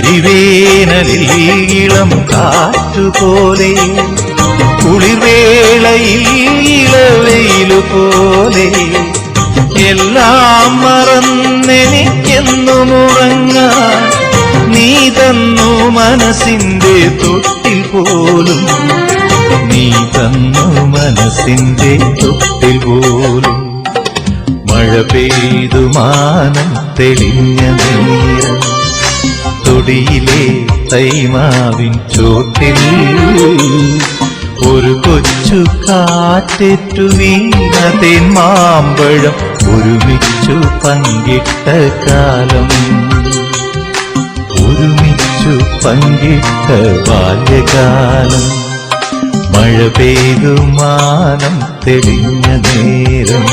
എരിവേനലിൽ ഇളം കാറ്റുപോലെ കുളിർവേളയിൽ ഇളവെയിലു പോലെ എല്ലാം മറന്നെനിക്കെന്നും ഉറങ്ങാൻ നീ തന്നു മനസ്സിന്റെ തൊട്ടിൽ പോലും നീ തന്നു മനസ്സിന്റെ തൊട്ടിൽ പോലും. മഴ പെയ്തു മാനം തെളിഞ്ഞ നേരം തൊടിയിലെ തൈമാവിൻ ചോട്ടിൽ ഒരു കൊച്ചു കാറ്റേറ്റു വീണതേൻ മാമ്പഴം ഒരുമിച്ചു പങ്കിട്ട കാലം. ഒരുമിച്ചു പങ്കിട്ട ബാല്യകാലം. മഴ പെയ്തു മാനം തെളിഞ്ഞ നേരം.